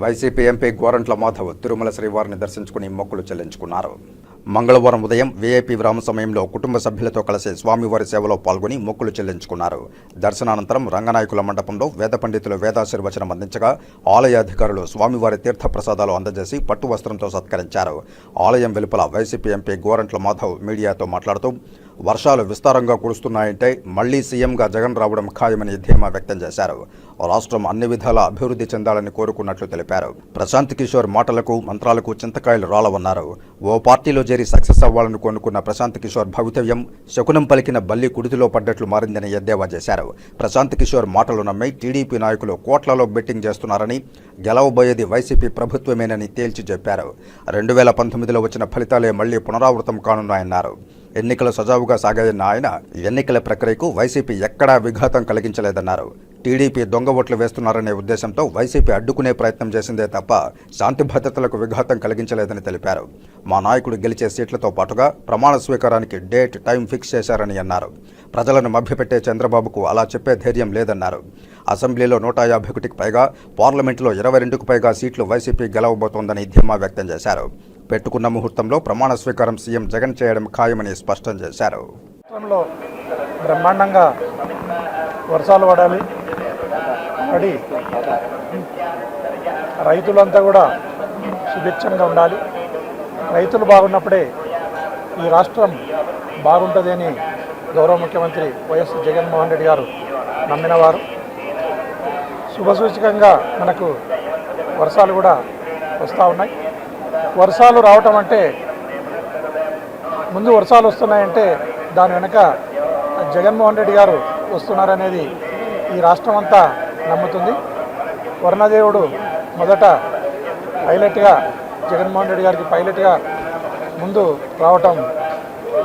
YCP MP Gorantla Madhav Tirumala శ్రీవారిని దర్శించుకుని మొక్కులు చెల్లించుకున్నారు. మంగళవారం ఉదయం వీఐపీ విరామ సమయంలో కుటుంబ సభ్యులతో కలిసి స్వామివారి సేవలో పాల్గొని మొక్కులు చెల్లించుకున్నారు. దర్శనానంతరం రంగనాయకుల మండపంలో వేద పండితులు వేదాశీర్వచనం అందించగా ఆలయ అధికారులు స్వామివారి తీర్థ ప్రసాదాలు అందజేసి పట్టు వస్త్రంతో సత్కరించారు. ఆలయం వెలుపల వైసీపీ ఎంపీ గోరంట్ల మాధవ్ మీడియాతో మాట్లాడుతూ వర్షాలు విస్తారంగా కురుస్తున్నాయంటే మళ్ళీ సీఎంగా జగన్ రావడం ఖాయమని ధీమా వ్యక్తం చేశారు. రాష్ట్రం అన్ని విధాల అభివృద్ధి చెందాలని కోరుకున్నట్లు తెలిపారు. ప్రశాంత్ కిషోర్ మాటలకు మంత్రాలకు చింతకాయలు రాలవన్నారు ఓ పార్టీలో చేరి సక్సెస్ అవ్వాలని కోనుకున్న ప్రశాంత్ కిషోర్ భవితవ్యం శకునం పలికిన బల్లి కుడితిలో పడ్డట్లు మారిందని ఎద్దేవా చేశారు. ప్రశాంత్ కిషోర్ మాటలు నమ్మి టీడీపీ నాయకులు కోట్లలో బెట్టింగ్ చేస్తున్నారని గెలవబోయేది వైసీపీ ప్రభుత్వమేనని తేల్చి చెప్పారు. రెండు వేల పంతొమ్మిదిలో వచ్చిన ఫలితాలే మళ్ళీ పునరావృతం కానున్నాయన్నారు. ఎన్నికలు సజావుగా సాగాయన్న ఆయన ఎన్నికల ప్రక్రియకు వైసీపీ ఎక్కడా విఘాతం కలిగించలేదన్నారు. టీడీపీ దొంగ ఓట్లు వేస్తున్నారనే ఉద్దేశంతో వైసీపీ అడ్డుకునే ప్రయత్నం చేసిందే తప్ప శాంతి భద్రతలకు విఘాతం కలిగించలేదని తెలిపారు. మా నాయకుడు గెలిచే సీట్లతో పాటుగా ప్రమాణ స్వీకారానికి డేట్ టైం ఫిక్స్ చేశారని అన్నారు. ప్రజలను మభ్యపెట్టే చంద్రబాబుకు అలా చెప్పే ధైర్యం లేదన్నారు. అసెంబ్లీలో నూట యాభై ఒకటికి పైగా పార్లమెంటులో ఇరవై రెండుకు పైగా సీట్లు వైసీపీ గెలవబోతోందని ధీమా వ్యక్తం చేశారు. పెట్టుకున్న ముహూర్తంలో ప్రమాణ స్వీకారం సీఎం జగన్ చేయడం ఖాయమని స్పష్టం చేశారు. రాష్ట్రంలో బ్రహ్మాండంగా వర్షాలు పడాలి. పడి రైతులంతా కూడా సుభిక్షంగా ఉండాలి. రైతులు బాగున్నప్పుడే ఈ రాష్ట్రం బాగుంటుంది అని గౌరవ ముఖ్యమంత్రి వైఎస్ జగన్మోహన్ రెడ్డి గారు నమ్మినవారు. శుభసూచకంగా మనకు వర్షాలు కూడా వస్తూ ఉన్నాయి. వర్షాలు రావటం అంటే ముందు వర్షాలు వస్తున్నాయంటే దాని వెనక జగన్మోహన్ రెడ్డి గారు వస్తున్నారనేది ఈ రాష్ట్రం అంతా నమ్ముతుంది. వర్ణదేవుడు మొదట పైలట్గా జగన్మోహన్ రెడ్డి గారికి పైలట్గా ముందు రావటం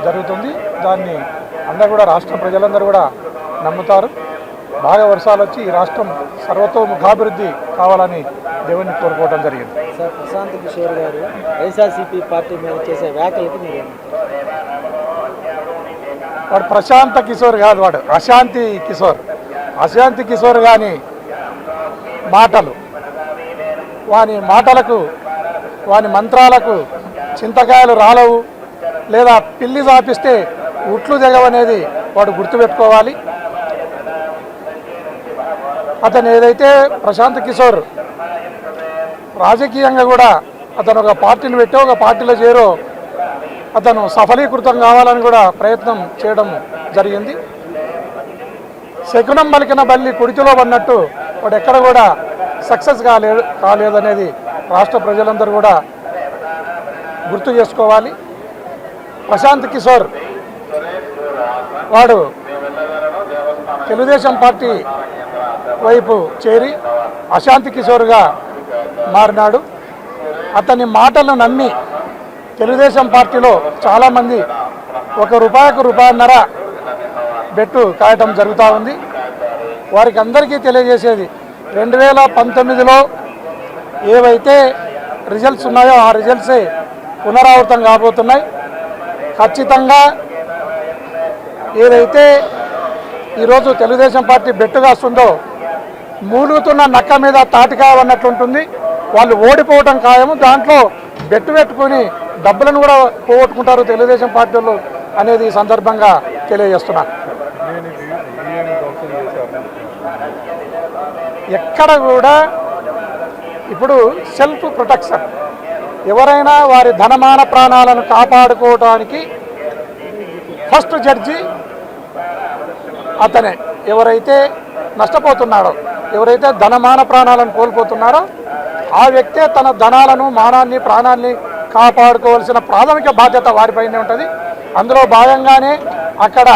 జరుగుతుంది. దాన్ని అందరూ కూడా రాష్ట్ర ప్రజలందరూ కూడా నమ్ముతారు. బాగా వర్షాలు వచ్చి ఈ రాష్ట్రం సర్వతోముఖాభివృద్ధి కావాలని దేవుణ్ణి కోరుకోవడం జరిగింది. సార్ ప్రశాంత్ కిషోర్ గారు వైఎస్ఆర్సీపీ పార్టీ మీద చేసే వ్యాఖ్యలకి మీరు వాడు ప్రశాంత కిషోర్ కాదు వాడు అశాంతి కిషోర్. అశాంతి కిషోర్ కానీ మాటలు. వాని మాటలకు వాని మంత్రాలకు చింతకాయలు రాలవు. లేదా పిల్లి చాపిస్తే ఉట్లు దిగవనేది వాడు గుర్తుపెట్టుకోవాలి. అతను ఏదైతే ప్రశాంత్ కిషోర్ రాజకీయంగా కూడా అతను ఒక పార్టీని పెట్టో ఒక పార్టీలో చేరో అతను సఫలీకృతం కావాలని కూడా ప్రయత్నం చేయడం జరిగింది. శకునం పలికిన బల్లి కుడితిలో పడినట్టు వాడు ఎక్కడ కూడా సక్సెస్ కాలేదు కాలేదనేది రాష్ట్ర ప్రజలందరూ కూడా గుర్తు చేసుకోవాలి. ప్రశాంత్ కిషోర్ వాడు తెలుగుదేశం పార్టీ వైపు చేరి అశాంతి కిషోర్గా మారినాడు. అతని మాటలను నమ్మి తెలుగుదేశం పార్టీలో చాలామంది ఒక రూపాయకు రూపాయన్నర బెట్టు కాయటం జరుగుతూ ఉంది. వారికి అందరికీ తెలియజేసేది రెండు వేల పంతొమ్మిదిలో ఏవైతే రిజల్ట్స్ ఉన్నాయో ఆ రిజల్ట్సే పునరావృతం కాబోతున్నాయి. ఖచ్చితంగా ఏదైతే ఈరోజు తెలుగుదేశం పార్టీ బెట్టు కాస్తుందో మూలుగుతున్న నక్క మీద తాటికాయ అన్నట్లుంటుంది వాళ్ళు ఓడిపోవటం ఖాయము. దాంట్లో బెట్టు పెట్టుకొని డబ్బులను కూడా పోగొట్టుకుంటారు తెలుగుదేశం పార్టీలు అనేది ఈ సందర్భంగా తెలియజేస్తున్నాను ఎక్కడ కూడా ఇప్పుడు సెల్ఫ్ ప్రొటెక్షన్. ఎవరైనా వారి ధనమాన ప్రాణాలను కాపాడుకోవడానికి ఫస్ట్ జడ్జి అతనే. ఎవరైతే నష్టపోతున్నాడో ఎవరైతే ధనమాన ప్రాణాలను కోల్పోతున్నారో ఆ వ్యక్తే తన ధనాలను మానాన్ని ప్రాణాన్ని కాపాడుకోవాల్సిన ప్రాథమిక బాధ్యత వారిపైనే ఉంటుంది. అందులో భాగంగానే అక్కడ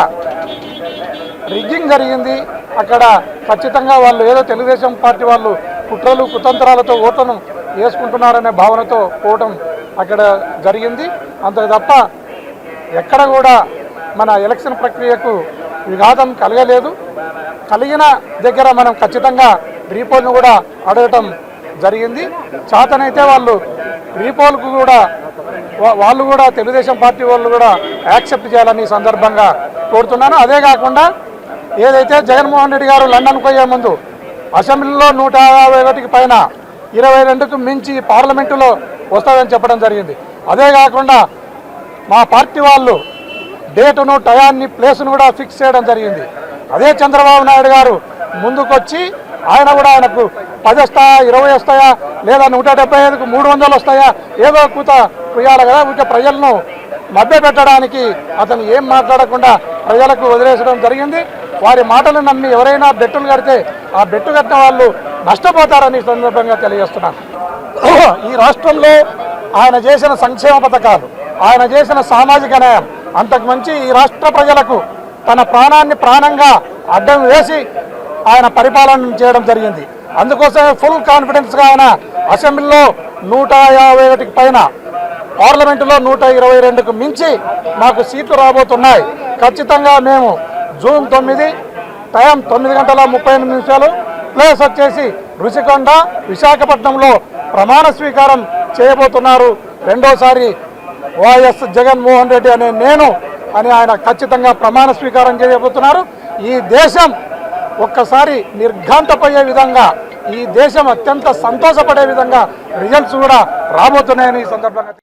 రిగ్గింగ్ జరిగింది. అక్కడ ఖచ్చితంగా వాళ్ళు ఏదో తెలుగుదేశం పార్టీ వాళ్ళు కుట్రలు కుతంత్రాలతో ఓట్లను వేసుకుంటున్నారనే భావనతో పోవటం అక్కడ జరిగింది. అంతే తప్ప ఎక్కడ కూడా మన ఎలక్షన్ ప్రక్రియకు విఘాతం కలగలేదు. కలిగిన దగ్గర మనం ఖచ్చితంగా రీపోల్ను కూడా అడగటం జరిగింది. చాతనైతే వాళ్ళు రీపోల్కు కూడా వాళ్ళు కూడా తెలుగుదేశం పార్టీ వాళ్ళు కూడా యాక్సెప్ట్ చేయాలని సందర్భంగా కోరుతున్నాను. అదే కాకుండా ఏదైతే జగన్మోహన్ రెడ్డి గారు లండన్ పోయే ముందు అసెంబ్లీలో నూట యాభై ఒకటికి పైన ఇరవై రెండుకు మించి పార్లమెంటులో వస్తుందని చెప్పడం జరిగింది. అదే కాకుండా మా పార్టీ వాళ్ళు డేటును టయాన్ని ప్లేస్ను కూడా ఫిక్స్ చేయడం జరిగింది. అదే చంద్రబాబు నాయుడు గారు ముందుకొచ్చి ఆయన కూడా ఆయనకు పది వస్తాయా ఇరవై వస్తాయా లేదా నూట డెబ్బై ఐదుకు మూడు వందలు వస్తాయా ఏదో కూత కుయ్యాలి కదా ఇంకా ప్రజలను మభ్య పెట్టడానికి అతను ఏం మాట్లాడకుండా ప్రజలకు వదిలేసడం జరిగింది. వారి మాటలు నమ్మి ఎవరైనా బెట్టులు కడితే ఆ బెట్టు కట్టిన వాళ్ళు నష్టపోతారని సందర్భంగా తెలియజేస్తున్నాను. ఈ రాష్ట్రంలో ఆయన చేసిన సంక్షేమ పథకాలు ఆయన చేసిన సామాజిక న్యాయం అంతకు మంచి ఈ రాష్ట్ర ప్రజలకు తన ప్రాణాన్ని ప్రాణంగా అడ్డం వేసి ఆయన పరిపాలన చేయడం జరిగింది. అందుకోసమే ఫుల్ కాన్ఫిడెన్స్గా ఆయన అసెంబ్లీలో నూట యాభై ఒకటికి పైన పార్లమెంటులో నూట ఇరవై రెండుకు మించి మాకు సీట్లు రాబోతున్నాయి. ఖచ్చితంగా మేము జూన్ తొమ్మిది టైం తొమ్మిది గంటల ముప్పై ఎనిమిది నిమిషాలు ప్లేస్ వచ్చేసి రుషికొండ విశాఖపట్నంలో ప్రమాణ స్వీకారం చేయబోతున్నారు. రెండోసారి వైఎస్ జగన్మోహన్ రెడ్డి అనే నేను అని ఆయన ఖచ్చితంగా ప్రమాణ స్వీకారం చేయబోతున్నారు. ఈ దేశం ఒక్కసారి నిర్ఘాంతపోయే విధంగా ఈ దేశం అత్యంత సంతోషపడే విధంగా రిజల్ట్స్ కూడా రాబోతున్నాయని ఈ సందర్భంగా